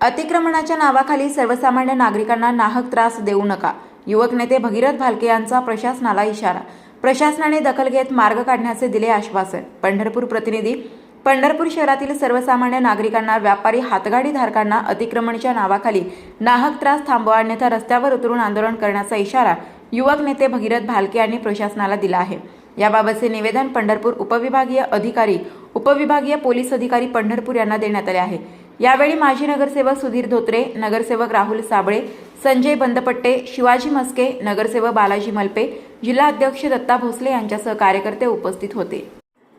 अतिक्रमणाच्या नावाखाली सर्वसामान्य नागरिकांना नाहक त्रास देऊ नका. युवक नेते भगीरथ भालके यांचा प्रशासनाला इशारा. प्रशासनाने दखल घेत मार्ग काढण्याचे दिले आश्वासन. पंढरपूर प्रतिनिधी पंढरपूर शहरातील सर्वसामान्य नागरिकांना व्यापारी हातगाडी धारकांना अतिक्रमणच्या नावाखाली नाहक त्रास थांबवा अन्यथा रस्त्यावर उतरून आंदोलन करण्याचा इशारा युवक नेते भगीरथ भालके यांनी प्रशासनाला दिला आहे. याबाबतचे निवेदन पंढरपूर उपविभागीय अधिकारी उपविभागीय पोलीस अधिकारी पंढरपूर यांना देण्यात आले आहे. यावेळी माजी नगरसेवक सुधीर धोत्रे नगरसेवक राहुल साबळे संजय बंदपट्टे शिवाजी मस्के नगरसेवक बालाजी मलपे जिल्हाध्यक्ष दत्ता भोसले यांच्यासह कार्यकर्ते उपस्थित होते.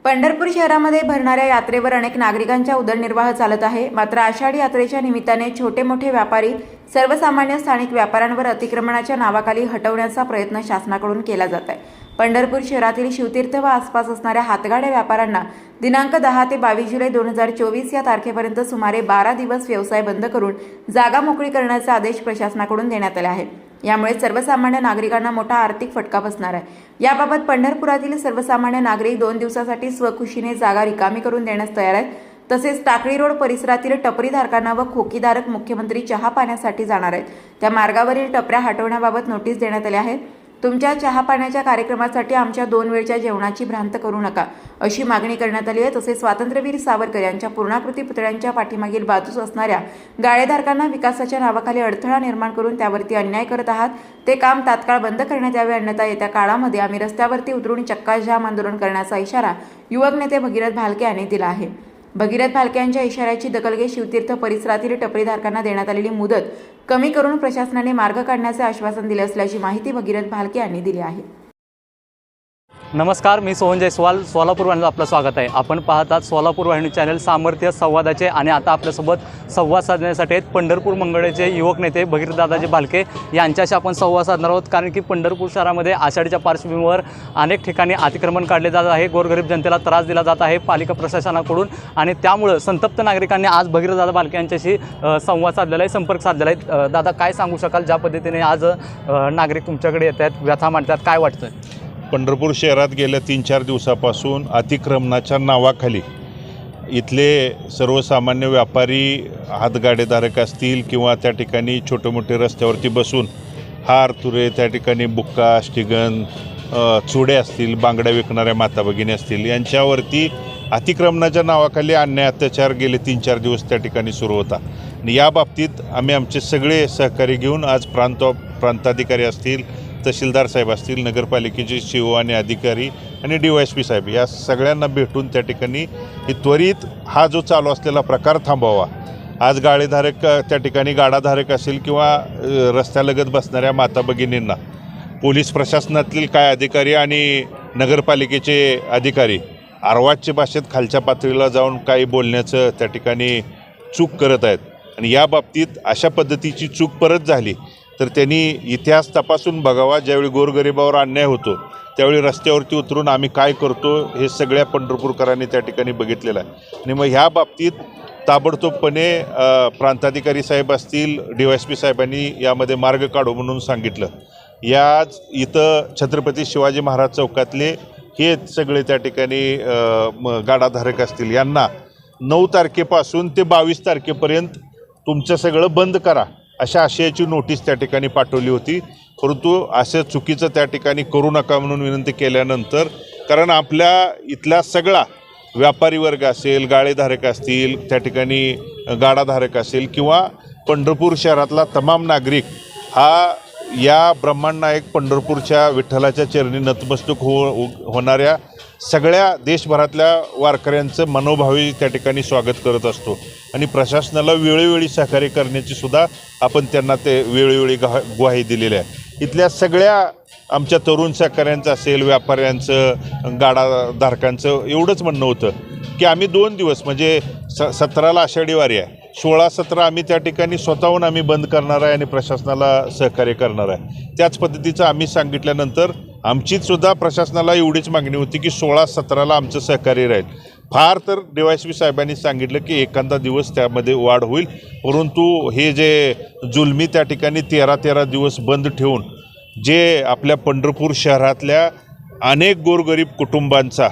पंढरपूर शहरामध्ये भरणाऱ्या यात्रेवर अनेक नागरिकांचा उदरनिर्वाह चालत आहे. मात्र आषाढी यात्रेच्या निमित्ताने छोटे मोठे व्यापारी सर्वसामान्य स्थानिक व्यापाऱ्यांवर अतिक्रमणाच्या नावाखाली हटवण्याचा प्रयत्न शासनाकडून केला जात आहे. पंढरपूर शहरातील शिवतीर्थ व आसपास असणाऱ्या हातगाड्या व्यापाऱ्यांना दिनांक दहा ते बावीस जुलै दोन हजार चोवीस या तारखेपर्यंत सुमारे बारा दिवस व्यवसाय बंद करून जागा मोकळी करण्याचे आदेश प्रशासनाकडून देण्यात आले आहे यामुळे सर्वसामान्य नागरिकांना मोठा आर्थिक फटका बसणार आहे. याबाबत पंढरपुरातील सर्वसामान्य नागरिक दोन दिवसासाठी स्वखुशीने जागा रिकामी करून देण्यास तयार आहेत. तसेच टाकळी रोड परिसरातील टपरीधारकांना व खोकीधारक मुख्यमंत्री चहा पाण्यासाठी जाणार आहेत. त्या मार्गावरील टपऱ्या हटवण्याबाबत नोटीस देण्यात आल्या आहेत तुमच्या चहा पाण्याच्या कार्यक्रमासाठी आमच्या दोन वेळच्या जेवणाची भ्रांत करू नका अशी मागणी करण्यात आली आहे. तसेच स्वातंत्र्यवीर सावरकर यांच्या पूर्णाकृती पुतळ्यांच्या पाठीमागील बाजूस असणाऱ्या गाळेधारकांना विकासाच्या नावाखाली अडथळा निर्माण करून त्यावरती अन्याय करत आहात. ते काम तात्काळ बंद करण्यात यावे अन्यथा येत्या काळामध्ये आम्ही रस्त्यावरती उतरून चक्काजाम आंदोलन करण्याचा इशारा युवक नेते भगीरथ भालके यांनी दिला आहे. भगीरथ भालके यांच्या इशाऱ्याची दखल घेत शिवतीर्थ परिसरातील टपरीधारकांना देण्यात आलेली मुदत कमी करून प्रशासनाने मार्ग काढण्याचे आश्वासन दिले असल्याची माहिती भगीरथ भालके यांनी दिली आहे. नमस्कार मी सोहन जयस्वाल. सोलापूर वाहिनीला आपलं स्वागत आहे. आपण पाहतात सोलापूर वाहिनी चॅनल सामर्थ्य संवादाचे आणि आता आपल्यासोबत संवाद साधण्यासाठी आहेत पंढरपूर मंगळचे युवक नेते भगीरदादाजी भालके यांच्याशी आपण संवाद साधणार आहोत कारण की पंढरपूर शहरामध्ये आषाढीच्या पार्श्वभूमीवर अनेक ठिकाणी अतिक्रमण काढले जात आहे. गोरगरीब जनतेला त्रास दिला जात आहे पालिका प्रशासनाकडून. आणि त्यामुळं संतप्त नागरिकांनी आज भगीरदादा भालके यांच्याशी संवाद साधलेला आहे संपर्क साधलेला आहे. दादा काय सांगू शकाल? ज्या पद्धतीने आज नागरिक तुमच्याकडे येत आहेत व्यथा मांडतात काय वाटतं पंढरपूर शहरात गेल्या तीन चार दिवसापासून अतिक्रमणाच्या नावाखाली इथले सर्वसामान्य व्यापारी हातगाडेधारक असतील किंवा त्या ठिकाणी छोटे मोठे रस्त्यावरती बसून हार तुरे त्या ठिकाणी बुक्का स्टिगन चुडे असतील बांगड्या विकणाऱ्या माता भगिनी असतील यांच्यावरती अतिक्रमणाच्या नावाखाली अन्याय अत्याचार गेले तीन चार दिवस त्या ठिकाणी सुरू होता. आणि या बाबतीत आम्ही आमचे सगळे सहकारी घेऊन आज प्रांत प्रांताधिकारी असतील तहसीलदार साहेब असतील नगरपालिकेचे शिव आणि अधिकारी आणि डी वाय एस पी साहेब या सगळ्यांना भेटून त्या ठिकाणी त्वरित हा जो चालू असलेला प्रकार थांबवावा. आज गाडीधारक त्या ठिकाणी गाडाधारक असेल किंवा रस्त्यालगत बसणाऱ्या माता भगिनींना पोलीस प्रशासनातील काय अधिकारी आणि नगरपालिकेचे अधिकारी आरवाजच्या भाषेत खालच्या पातळीला जाऊन काही बोलण्याचं त्या ठिकाणी चूक करत आहेत. आणि या बाबतीत अशा पद्धतीची चूक परत झाली तर त्यांनी इतिहास तपासून बघावा. ज्यावेळी गोरगरिबावर अन्याय होतो त्यावेळी रस्त्यावरती उतरून आम्ही काय करतो हे सगळ्या पंढरपूरकरांनी त्या ठिकाणी बघितलेलं आहे. आणि मग ह्या बाबतीत ताबडतोबपणे प्रांताधिकारी साहेब असतील डी वाय एस पी साहेबांनी यामध्ये मार्ग काढू म्हणून सांगितलं. याच इथं छत्रपती शिवाजी महाराज चौकातले हे सगळे त्या ठिकाणी गाडाधारक असतील. यांना नऊ तारखेपासून ते बावीस तारखेपर्यंत तुमचं सगळं बंद करा. अशा आशयाची नोटीस त्या ठिकाणी पाठवली होती. परंतु असं चुकीचं त्या ठिकाणी करू नका म्हणून विनंती केल्यानंतर कारण आपल्या इथला सगळा व्यापारी वर्ग असेल गाळेधारक असतील त्या ठिकाणी गाडाधारक असेल किंवा पंढरपूर शहरातला तमाम नागरिक हा या ब्रह्मांडनायक पंढरपूरच्या विठ्ठलाच्या चरणी नतमस्तक हो, हो होणाऱ्या सगळ्या देशभरातल्या वारकऱ्यांचं मनोभावी त्या ठिकाणी स्वागत करत असतो. आणि प्रशासनाला वेळोवेळी सहकार्य करण्याची सुद्धा आपण त्यांना ते वेळोवेळी गा ग्वाही दिलेली आहे. इथल्या सगळ्या आमच्या तरुण सहकाऱ्यांचं असेल व्यापाऱ्यांचं गाडाधारकांचं एवढंच म्हणणं होतं. की आम्ही दोन दिवस म्हणजे स सतराला आषाढी वारी आहे. सोळा सतरा आम्ही त्या ठिकाणी स्वतःहून आम्ही बंद करणार आहे आणि प्रशासनाला सहकार्य करणार आहे. त्याच पद्धतीचं आम्ही सांगितल्यानंतर आमचीसुद्धा प्रशासनाला एवढीच मागणी होती की सोळा सतराला आमचं सहकार्य राहील. फार तर डीवायसपी साहेबांनी सांगितलं की एखादा दिवस त्यामध्ये वाढ होईल परंतु हे जे जुलमी त्या ठिकाणी तेरा तेरा दिवस बंद ठेवून जे आपल्या पंढरपूर शहरातल्या अनेक गोरगरीब कुटुंबांचा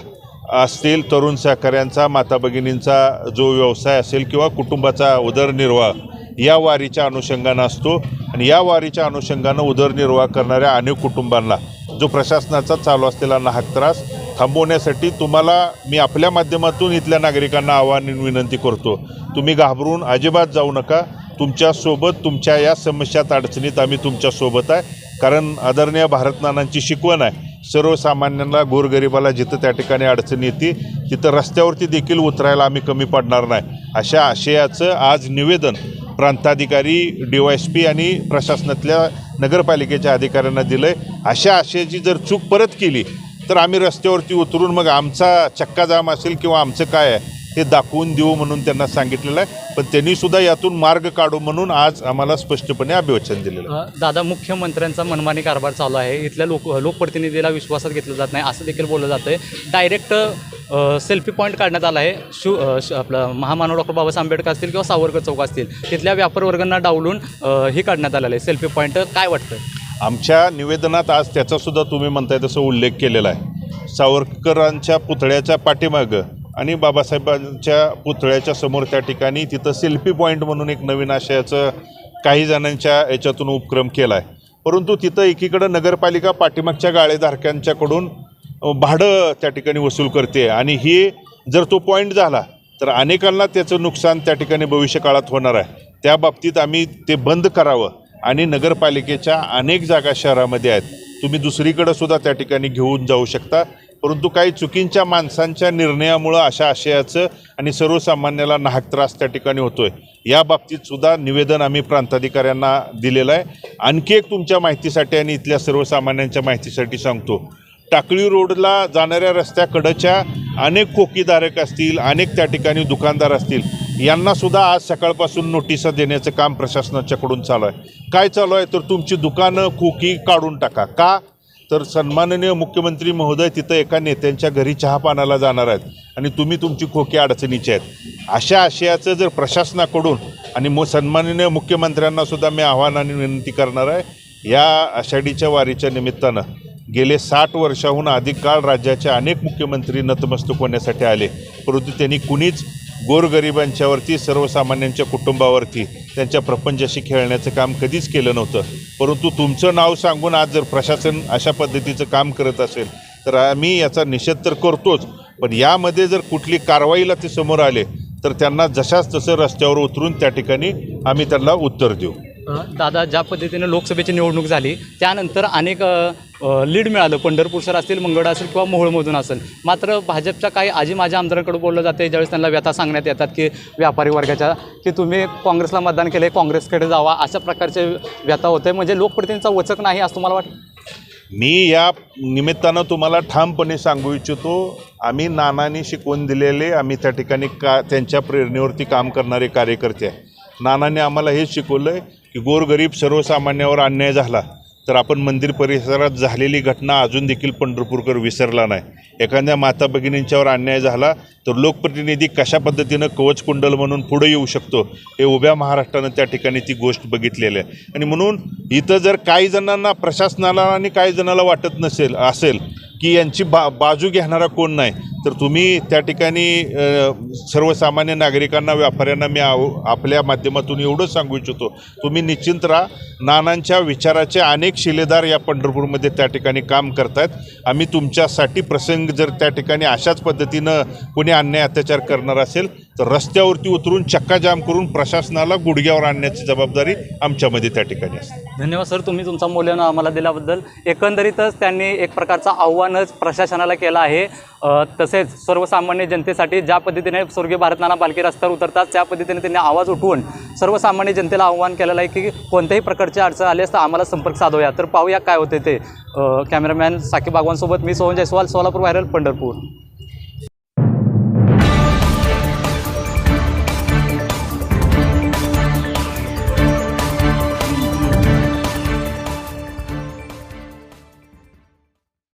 असतील तरुण सहकाऱ्यांचा माता भगिनींचा जो व्यवसाय असेल किंवा कुटुंबाचा उदरनिर्वाह या वारीच्या अनुषंगानं असतो. आणि या वारीच्या अनुषंगानं उदरनिर्वाह करणाऱ्या अनेक कुटुंबांना जो प्रशासनाचा चालू असलेला नाहक त्रास थांबवण्यासाठी तुम्हाला मी आपल्या माध्यमातून इथल्या नागरिकांना आवाहन आणि विनंती करतो तुम्ही घाबरून अजिबात जाऊ नका. तुमच्यासोबत तुमच्या या समस्यात अडचणीत आम्ही तुमच्यासोबत आहे. कारण आदरणीय भारतनानांची शिकवण आहे. सर्वसामान्यांना गोरगरिबाला जिथं त्या ठिकाणी अडचण येते तिथं रस्त्यावरती देखील उतरायला आम्ही कमी पडणार नाही. अशा आशयाचं आज निवेदन प्रांताधिकारी डी वाय एस पी आणि प्रशासनातल्या नगरपालिकेच्या अधिकाऱ्यांना दिलं आहे अशा आशयाची जर चूक परत केली तर आम्ही रस्त्यावरती उतरून मग आमचा चक्काजाम असेल किंवा आमचं काय आहे हे दाखवून देऊ म्हणून त्यांना सांगितलेलं आहे. पण त्यांनी सुद्धा यातून मार्ग काढू म्हणून आज आम्हाला स्पष्टपणे अभिवचन दिलेलं आहे. दादा मुख्यमंत्र्यांचा मनमानी कारभार चालू आहे. इथल्या लोक लोकप्रतिनिधीला विश्वासात घेतलं जात नाही असं देखील बोललं जातं आहे डायरेक्ट सेल्फी पॉईंट काढण्यात आला आहे. शु अ, श- आपलं महामानव डॉक्टर बाबासाहेब आंबेडकर असतील किंवा सावरकर चौक असतील तिथल्या व्यापार वर्गांना डावलून अ, हे काढण्यात आलेलं आहे. सेल्फी पॉईंट काय वाटतं आमच्या निवेदनात आज त्याचासुद्धा तुम्ही म्हणताय तसं उल्लेख केलेला आहे. सावरकरांच्या पुतळ्याच्या पाठीमागं आणि बाबासाहेबांच्या पुतळ्याच्या समोर त्या ठिकाणी तिथं सेल्फी पॉईंट म्हणून एक नवीन आशयाचं काही जणांच्या याच्यातून उपक्रम केला आहे परंतु तिथं एकीकडं नगरपालिका पाठीमागच्या गाळेधारकांच्याकडून भाडं त्या ठिकाणी वसूल करते आणि ही जर तो पॉईंट झाला तर अनेकांना त्याचं नुकसान त्या ठिकाणी भविष्यकाळात होणार आहे. त्या बाबतीत आम्ही ते बंद करावं. आणि नगरपालिकेच्या अनेक जागा शहरामध्ये आहेत. तुम्ही दुसरीकडं सुद्धा त्या ठिकाणी घेऊन जाऊ शकता. परंतु काही चुकींच्या माणसांच्या निर्णयामुळं अशा आशयाचं आणि सर्वसामान्याला नाहक त्रास त्या ठिकाणी होतो आहे या बाबतीत सुद्धा निवेदन आम्ही प्रांताधिकाऱ्यांना दिलेलं आहे. आणखी एक तुमच्या माहितीसाठी आणि इथल्या सर्वसामान्यांच्या माहितीसाठी सांगतो. टाकळी रोडला जाणाऱ्या रस्त्याकडच्या अनेक खोकीधारक असतील अनेक त्या ठिकाणी दुकानदार असतील यांना सुद्धा आज सकाळपासून नोटिसा देण्याचं काम प्रशासनाच्याकडून चालू आहे. काय चालू आहे? तर तुमची दुकानं खोकी काढून टाका. का? तर सन्माननीय मुख्यमंत्री महोदय तिथं एका नेत्यांच्या घरी चहा पानाला जाणार आहेत आणि तुम्ही तुमची खोकी अडचणीची आहेत. अशा आशयाचं जर प्रशासनाकडून आणि मग सन्माननीय मुख्यमंत्र्यांनासुद्धा मी आव्हान आणि विनंती करणार आहे या आषाढीच्या वारीच्या निमित्तानं गेले साठ वर्षाहून अधिक काळ राज्याचे अनेक मुख्यमंत्री नतमस्तक होण्यासाठी आले. परंतु त्यांनी कुणीच गोरगरिबांच्यावरती सर्वसामान्यांच्या कुटुंबावरती त्यांच्या प्रपंचाशी खेळण्याचं काम कधीच केलं नव्हतं. परंतु तुमचं नाव सांगून आज जर प्रशासन अशा पद्धतीचं काम करत असेल तर आम्ही याचा निषेध तर करतोच. पण यामध्ये जर कुठली कारवाईला ते समोर आले तर त्यांना जशाच तसं रस्त्यावर उतरून त्या ठिकाणी आम्ही त्यांना उत्तर देऊ. दादा ज्या पद्धतीने लोकसभेची निवडणूक झाली त्यानंतर अनेक लीड मिळालं पंढरपूर असतील मंगळा असेल किंवा मोहोळमधून असेल. मात्र भाजपच्या काही आजी माझ्या आमदारांकडे बोललं जाते ज्यावेळेस त्यांना व्यथा सांगण्यात येतात की व्यापारी वर्गाच्या की तुम्ही काँग्रेसला मतदान केले काँग्रेसकडे जावा अशा प्रकारचे व्यथा होते म्हणजे लोकप्रतिनिधींचा वचक नाही असं तुम्हाला वाटतं? मी या निमित्तानं तुम्हाला ठामपणे सांगू इच्छितो आम्ही नानांनी शिकवून दिलेले आम्ही त्या ठिकाणी का त्यांच्या प्रेरणेवरती काम करणारे कार्यकर्ते आहे. नानांनी आम्हाला हेच शिकवलं आहे की गोरगरीब सर्वसामान्यावर अन्याय झाला. तर आपण मंदिर परिसरात झालेली घटना अजून देखील पंढरपूरकर विसरला नाही. एखाद्या माता भगिनींच्यावर अन्याय झाला तर लोकप्रतिनिधी कशा पद्धतीनं कवच कुंडल म्हणून पुढे येऊ शकतो हे उभ्या महाराष्ट्रानं त्या ठिकाणी ती गोष्ट बघितलेली आहे. आणि म्हणून इथं जर काही जणांना प्रशासनाला आणि काही जणाला वाटत नसेल असेल की यांची बा बाजू घेणारा कोण नाही तर तुम्ही त्या ठिकाणी सर्वसामान्य नागरिकांना व्यापाऱ्यांना मी आव आपल्या माध्यमातून एवढंच सांगू इच्छितो. तुम्ही निश्चिंत राहा. नानांच्या विचाराचे अनेक शिलेदार या पंढरपूरमध्ये त्या ठिकाणी काम करतायत. आम्ही तुमच्यासाठी प्रसंग जर त्या ठिकाणी अशाच पद्धतीनं कोणी अन्याय अत्याचार करणार असेल तर रस्त्यावरती उतरून चक्काजाम करून प्रशासनाला गुडघ्यावर आणण्याची जबाबदारी आमच्यामध्ये त्या ठिकाणी असते. धन्यवाद सर. तुम्ही तुमचा मूल्यांना आम्हाला दिल्याबद्दल. एकंदरीतच त्यांनी एक प्रकारचं आव्हानच प्रशासनाला केलं आहे. तसेच सर्वसामान्य जनतेसाठी ज्या पद्धतीने स्वर्गीय भारतनाना पालखी रस्त्यावर उतरतात त्या पद्धतीने त्यांनी आवाज उठवून सर्वसामान्य जनतेला आव्हान केलेलं आहे की कोणत्याही प्रकारची अडचण आली असता आम्हाला संपर्क साधूया. तर पाहूया काय होते ते. कॅमेरामॅन साकीब बागवानसोबत मी सोहन जयस्वाल सोलापूर व्हायरल पंढरपूर.